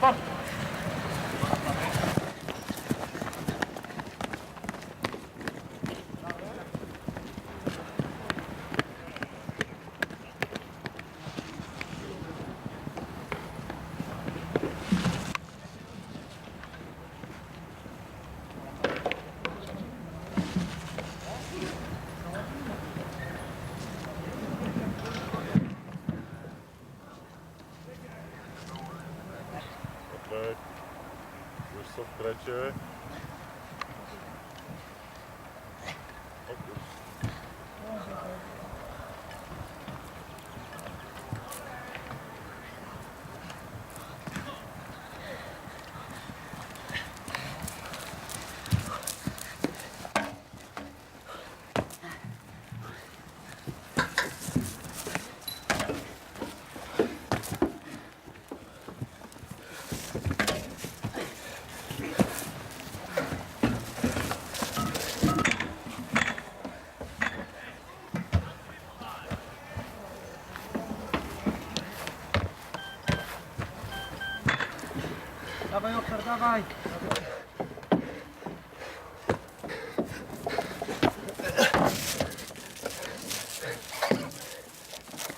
放。Zakręcie. O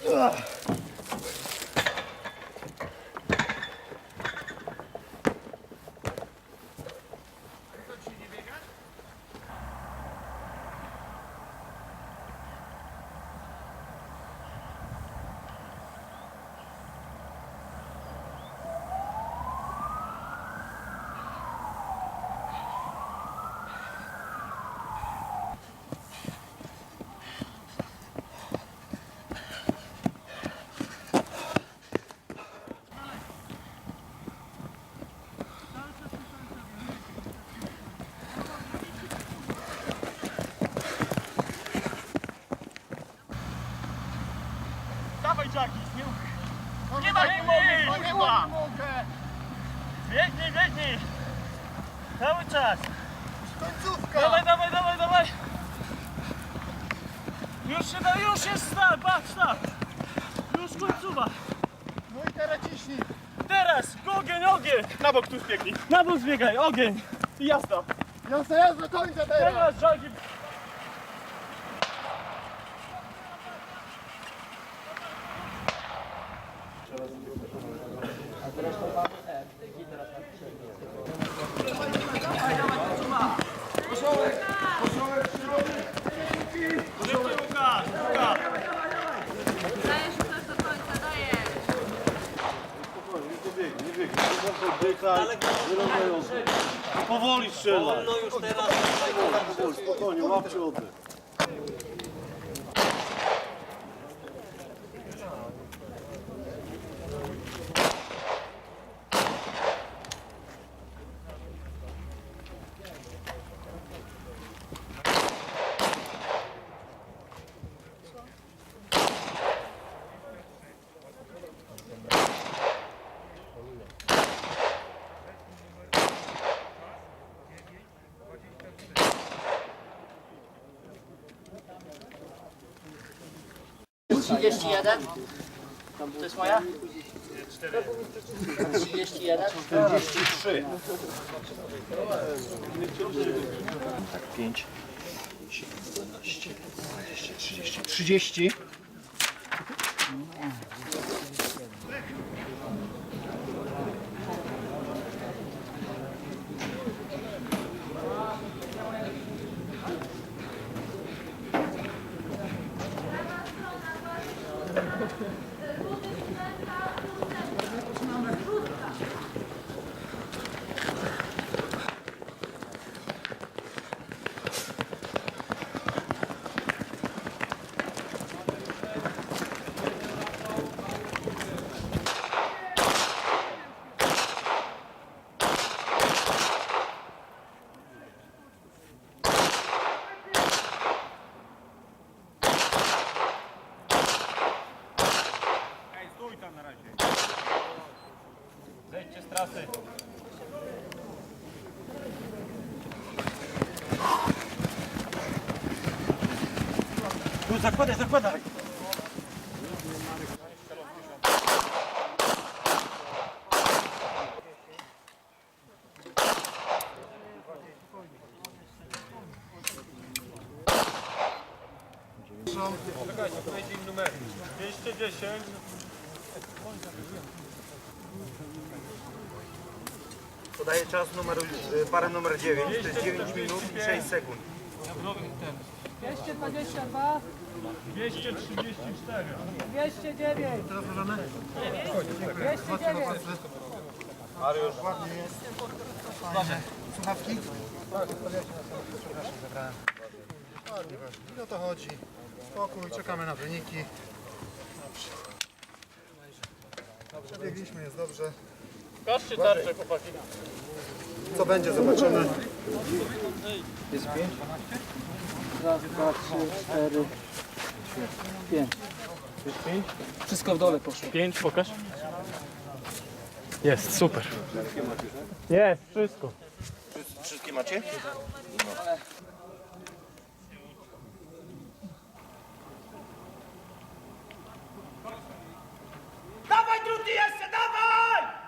Ugh. Jackie, nie ukryj. Nie ma, nie mogę, nie ma. Biegnij, biegnij. Cały czas. Końcówka. Dawaj, dawaj, dawaj, dawaj. Już się da, już jest start, patrz, start. Już końcowa. No i teraz ciśnij. Teraz, ogień, ogień. Na bok tu zbiegnij. Na bok zbiegaj, ogień. I jazda. Jazda, jazda, końca teraz. Teraz Jackie. Szybciej, Łukasz, Łukasz. Dajesz już do końca, dajesz. Nie biegnie, nie biegnie. Wyrąbając. Powoli strzelaj. No już teraz Powoli, spokojnie, łapcie oddech. Trzydzieści jeden. To jest moja? Trzydzieści jeden. 43. 5, 11, 12, 30. 30. みんなさわるんだ。Tu zakładaj, zakładaj. Czekajcie, powiedz im numer. 210 Podaję czas numer, y, parę numer 9, to jest 9 minut i 6 sekund. 222, 234. 209. Teraz możemy? 209. Mariusz, ładnie jest. Słuchawki? Tak, ustawiacie na sobie, przepraszam, zabrałem. Ładnie, ładnie. I o to chodzi. Spokój, czekamy na wyniki. Dobrze. Przebiegliśmy, jest dobrze. Każcie tarczę, chłopaki. Co będzie, zobaczymy. Raz, dwa, trzy, cztery, pięć. Wszystko w dole poszło. Pięć, pokaż. Jest, super. Jest, wszystko. Wszystkie macie? Dawaj, drugi jeszcze, dawaj!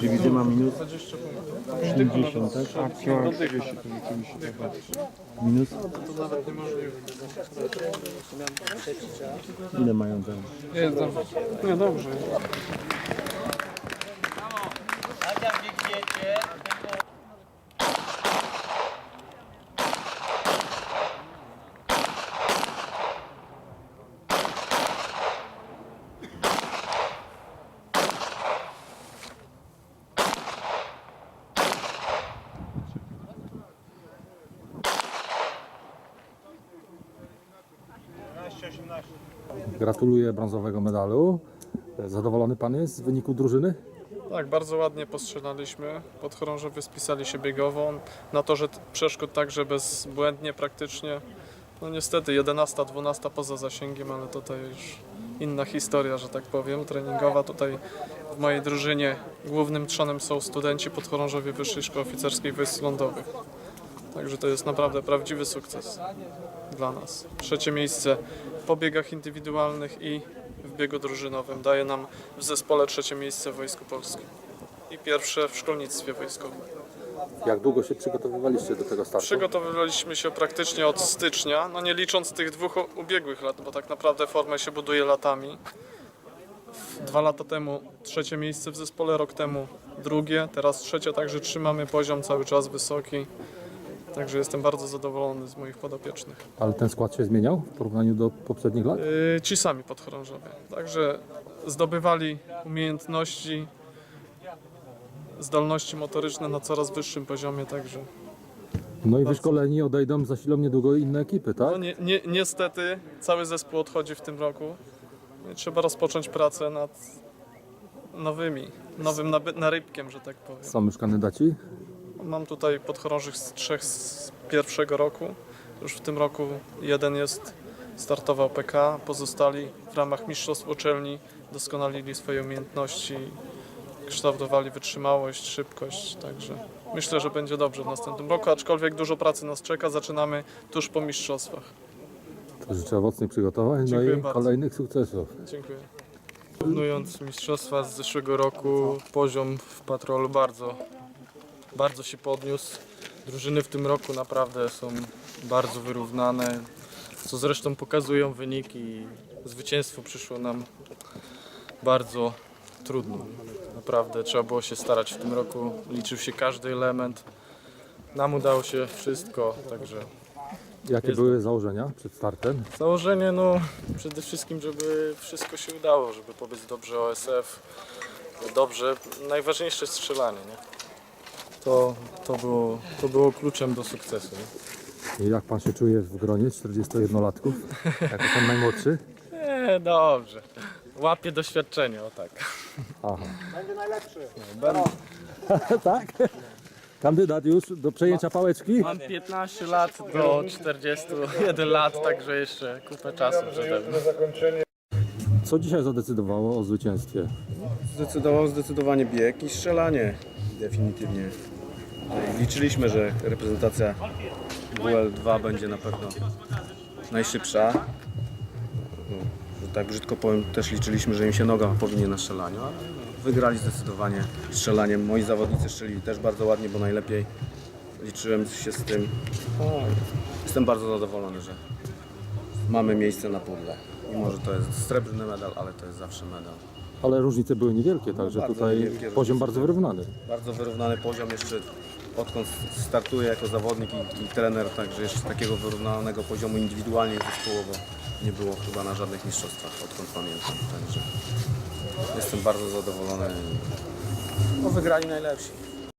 Dywizja ma minus 50, tak? Akcja minus. Ile mają tam? Jak biegniecie, 18. Gratuluję brązowego medalu. Zadowolony pan jest z wyniku drużyny? Tak, bardzo ładnie postrzelaliśmy. Podchorążowie spisali się biegowo. Na torze przeszkód także bezbłędnie praktycznie. No niestety 11, 12 poza zasięgiem, ale tutaj już inna historia, że tak powiem, treningowa. Tutaj w mojej drużynie głównym trzonem są studenci podchorążowie Wyższej Szkoły Oficerskiej Wojsk Lądowych. Także to jest naprawdę prawdziwy sukces dla nas. Trzecie miejsce po biegach indywidualnych i w biegu drużynowym daje nam w zespole trzecie miejsce w Wojsku Polskim i pierwsze w szkolnictwie wojskowym. Jak długo się przygotowywaliście do tego startu? Przygotowywaliśmy się praktycznie od stycznia, no nie licząc tych dwóch ubiegłych lat, bo tak naprawdę formę się buduje latami. Dwa lata temu trzecie miejsce w zespole, rok temu drugie, teraz trzecie, także trzymamy poziom cały czas wysoki. Także jestem bardzo zadowolony z moich podopiecznych. Ale ten skład się zmieniał w porównaniu do poprzednich lat? Yy, ci sami podchorążowie. Także zdobywali umiejętności, zdolności motoryczne na coraz wyższym poziomie, także No i wyszkoleni odejdą zasilą niedługo inne ekipy, tak? no, nie, nie, niestety cały zespół odchodzi w tym roku. I trzeba rozpocząć pracę nad nowymi, nowym naby- narybkiem, że tak powiem. Są już kandydaci? Mam tutaj podchorążych z trzech z pierwszego roku. Już w tym roku jeden jest, startował PK, pozostali w ramach mistrzostw uczelni doskonalili swoje umiejętności, kształtowali wytrzymałość, szybkość, także myślę, że będzie dobrze w następnym roku, aczkolwiek dużo pracy nas czeka, zaczynamy tuż po mistrzostwach. To życzę owocnych przygotowań, no Dziękuję i bardzo. kolejnych sukcesów. Dziękuję. Porównując mistrzostwa z zeszłego roku, poziom w patrolu bardzo, bardzo się podniósł. Drużyny w tym roku naprawdę są bardzo wyrównane, co zresztą pokazują wyniki. Zwycięstwo przyszło nam bardzo trudno. Naprawdę trzeba było się starać w tym roku. Liczył się każdy element. Nam udało się wszystko, także Jakie Jest. były założenia przed startem? Założenie, no przede wszystkim, żeby wszystko się udało, żeby pobiec dobrze OSF, dobrze, najważniejsze strzelanie, nie? To, to, było, to było kluczem do sukcesu. I jak pan się czuje w gronie 41-latków? Jako ten najmłodszy? Nie, dobrze. Łapię doświadczenie, o tak. Aha. Będzie najlepszy. tak? Kandydat już do przejęcia pałeczki? Mam 15 lat do 41 lat, także jeszcze kupę czasu przede mną. Co dzisiaj zadecydowało o zwycięstwie? Zdecydował zdecydowanie bieg i strzelanie. Definitywnie. Liczyliśmy, że reprezentacja WL2 będzie na pewno najszybsza. No, że tak brzydko powiem, też liczyliśmy, że im się noga powinie na strzelaniu, ale wygrali zdecydowanie strzelaniem. Moi zawodnicy strzelili też bardzo ładnie, bo najlepiej liczyłem się z tym. No, jestem bardzo zadowolony, że mamy miejsce na pudle. Mimo, że to jest srebrny medal, ale to jest zawsze medal. Ale różnice były niewielkie, także Bardzo tutaj niewielkie poziom różnice. bardzo wyrównany. Bardzo wyrównany poziom jeszcze odkąd startuję jako zawodnik i, i trener, także jeszcze takiego wyrównanego poziomu indywidualnie i zespołowo nie było chyba na żadnych mistrzostwach, odkąd pamiętam. Także jestem bardzo zadowolony. No, wygrali najlepsi.